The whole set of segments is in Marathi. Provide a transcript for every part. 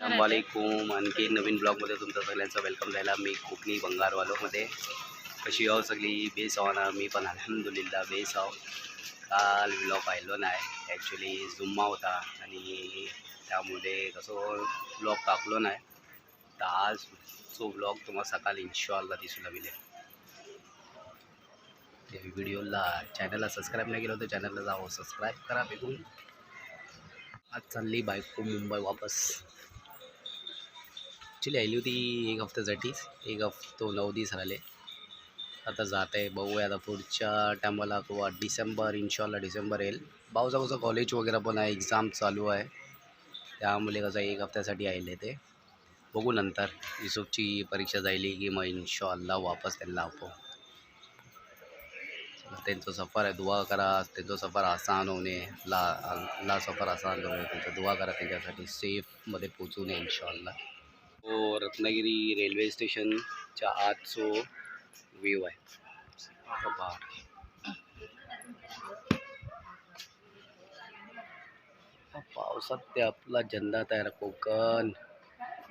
वालेकुम आणखी नवीन ब्लॉगमध्ये तुमचं सगळ्यांचं वेलकम द्यायला मी कोकणी बंगारवालोमध्ये कशी आहो सगळी? बेस आहो ना मी पण अलहमदुलिल्ला बेस आहो काल ब्लॉग पाहिलो नाही. ॲक्च्युली जुम्मा होता आणि त्यामुळे कसं ब्लॉग टाकलो नाही. तर आज तो ब्लॉग तुम्हाला सकाळी इन्शॉल्ला दिसू लागले. व्हिडिओला चॅनलला सबस्क्राईब नाही केलं तर चॅनलला जावं सबस्क्राईब करा बघून आज चालली बायको मुंबई वापस. ॲक्च्युली आली होती एक हफ्त्यासाठीच एक हफ्तो नऊ दिवस राहिले आता जात आहे बघूया आता पुढच्या टायमाला किंवा डिसेंबर इन्शॉल्ला डिसेंबर येईल. कसं कॉलेज वगैरे पण आहे एक्झाम चालू आहे. त्यामुळे कसं एक हफ्त्यासाठी आले ते. बघू नंतर. युसुफची परीक्षा जायली की मग इन्शॉल्ला वापस त्यांना आपो त्यांचा सफ़र आहे, दुआ करा. त्यांचा सफ़र आसान होणे, ला ला सफ़र आसान होणे त्यांचा दुआ करा त्यांच्यासाठी. सेफमध्ये पोचू नये इन्शॉल्ला तो रत्नागिरी रेल्वे स्टेशनच्या आजचो व्ह्यू आहे. पावसात ते आपला झंडा तयार कोकण.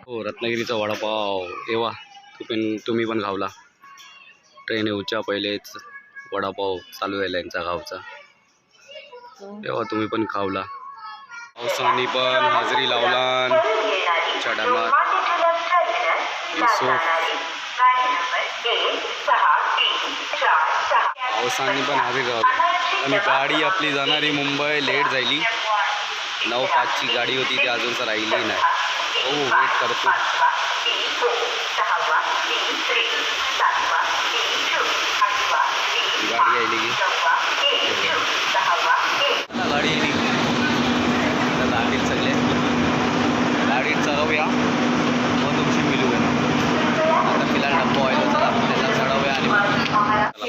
हो रत्नागिरीचा वडापाव. येवा तुम्ही तुम्ही पण खावला. ट्रेन येऊच्या पहिलेच वडापाव चालू झाला यांचा गावचा. तेव्हा तुम्ही पण खावला. पावसाने पण हाजरी लावला च्या पावसाने पण हवे लावली आणि गाडी आपली जाणारी मुंबई लेट झाली. नऊ पाचची गाडी होती ती अजून तर राहिली नाही. हो वेट करतो गाडी आली की? हो. गाडी आली.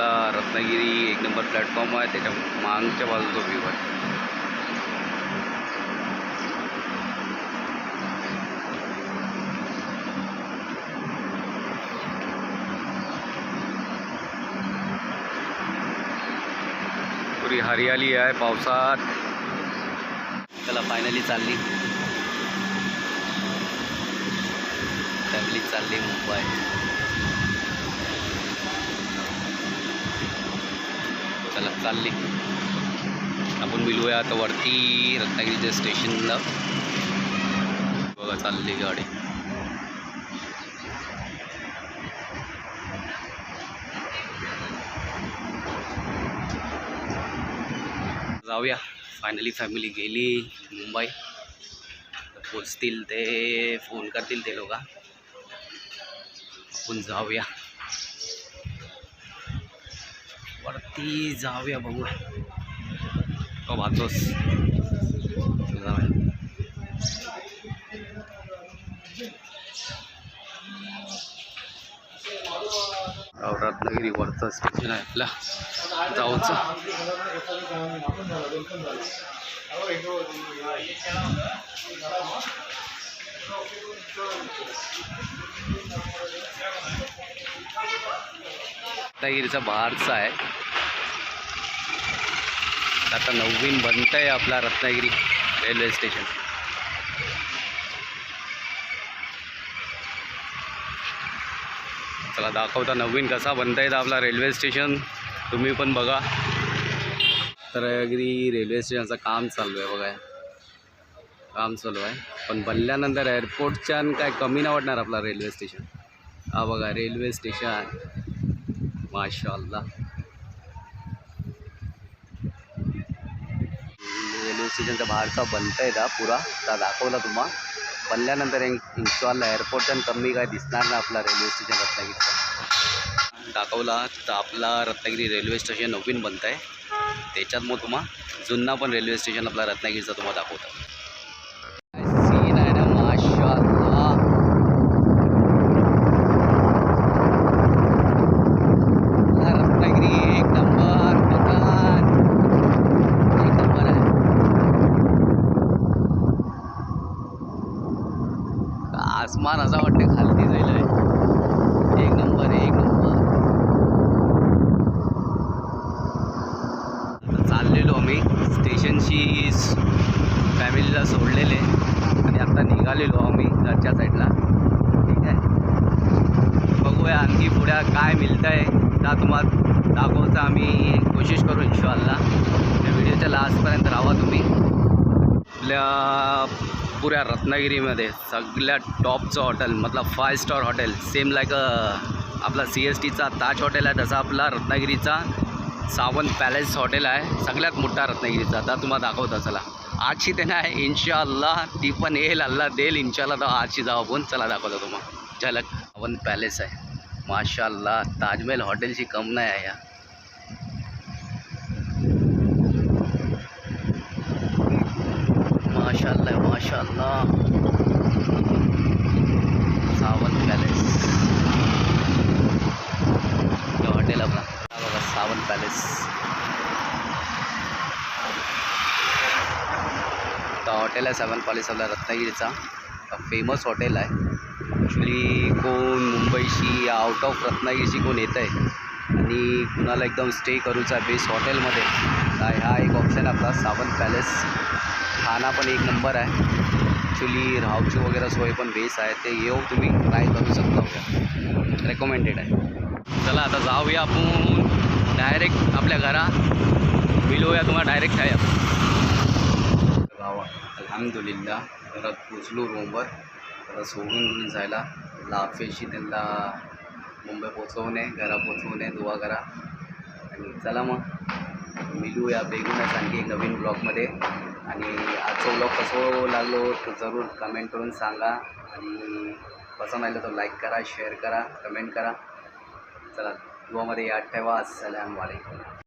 आपला रत्नागिरी एक नंबर प्लॅटफॉर्म आहे. त्याच्या मागच्या बाजूचा व्ह्यू आहे. पुरी हरियाली आहे पावसात. त्याला फायनली चालली. फॅमिली चालली मुंबई. चला चालली आपण मिळूया आता वरती रत्नागिरीच्या स्टेशनला बघा चालली गाडी. जाऊया. फायनली फॅमिली गेली मुंबई. पोचतील ते फोन करतील ते लोक. आपण जाऊया. वरती जाऊया बघू. तो भातोस. जाऊया रत्नागिरी वरचं स्टेशन आहे आपला जाऊचं. रत्नागिरीचा बाहेरचा आहे. आता नवीन बनत आहे आपला रत्नागिरी रेल्वे स्टेशन. चला दाखवता नवीन कसा बनता येतं आपला रेल्वे स्टेशन. तुम्ही पण बघा. रत्नागिरी रेल्वे स्टेशनचं काम चालू आहे बघा. काम चालू आहे. पण बनल्यानंतर एअरपोर्टच्या काय कमी नाही वाटणार आपला रेल्वे स्टेशन. हा बघा रेल्वे स्टेशन. माशाल्ला रेल्वे स्टेशनच्या बाहेरचा बनता येता पुरा. त्या दाखवला तुम्हा. बनल्यानंतर इन्स्टॉलला एअरपोर्टच्या कमी काय दिसणार नाही आपला रेल्वे स्टेशन रत्नागिरीचा. दाखवला तर आपला रत्नागिरी रेल्वे स्टेशन नवीन बनत आहे त्याच्यात मग तुम्हा जुन्ना पण रेल्वे स्टेशन आपला रत्नागिरीचा तुम्हाला दाखवतो सीन आहे ना माशाल्लाह आसमान असा वाटतं खालती जायला आहे एक नंबर एक नंबर आता चाललेलो आम्ही स्टेशनशी फॅमिलीला सोडलेले आणि आता निघालेलो आम्ही घरच्या साईडला ठीक आहे बघूया आणखी पुढे काय मिळतं आहे त्या तुम्हाला दाखवचं आम्ही कोशिश करू इन्शॉल्ला त्या व्हिडिओच्या लास्टपर्यंत राहा तुम्ही. आपल्या पुऱ्या रत्नागिरीमध्ये सगळ्यात टॉपचं हॉटेल मतलब five star hotel same like आपला सी एस टीचा ताज हॉटेल आहे तसा आपला रत्नागिरीचा सावंत पॅलेस हॉटेल आहे सगळ्यात मोठा रत्नागिरीचा. तर तुम्हाला दाखवता चला. आजची ते नाही इन्शाल्ला ती पण येईल अल्ला देईल इन्शाल्ला तर आजची जाऊ आपण. चला दाखवतो तुम्हाला झलक सावंत पॅलेस आहे. माशाल्लाह ताजमहल हॉटेलची कम नाही आहे या माशाल्लाह माशाल्लाह। सावंत पॅलेस। हॉटेल आपला बघा सावंत पॅलेस। तर हॉटेल आहे सावंत पॅलेस आपला रत्नागिरीचा फेमस हॉटेल आहे ॲक्च्युली कोण मुंबईशी आउट ऑफ रत्नागिरीशी कोण येतं आहे आणि कुणाला एकदम स्टे करूचा बेस्ट हॉटेलमध्ये हा एक ऑप्शन आपला सावंत पॅलेस खाना पण एक नंबर आहे. ॲक्च्युली राहावची वगैरे सोय पण बेस आहे. ते येऊ तुम्ही ट्राय करू शकता रेकमेंडेड आहे. चला आता जाऊया आपण डायरेक्ट आपल्या घरा. मिळूया तुम्हाला डायरेक्ट खाया गावा. अलहमदुलिल्ला घरात पोचलो रूमवर सोडून जायला लाफेशी त्यांना मुंबई पोचवणे घरा पोचवणे दुवा करा. आणि चला मग मिलूया बेगूनच आणखी एक नवीन ब्लॉगमध्ये. आणि आजचा ब्लॉग कसं लागलो तर जरूर कमेंट करून सांगा. आणि पसंत आलं तर लाईक करा शेअर करा कमेंट करा. चला दुवामध्ये याद ठेवा. अस्सलाम वालेकुम.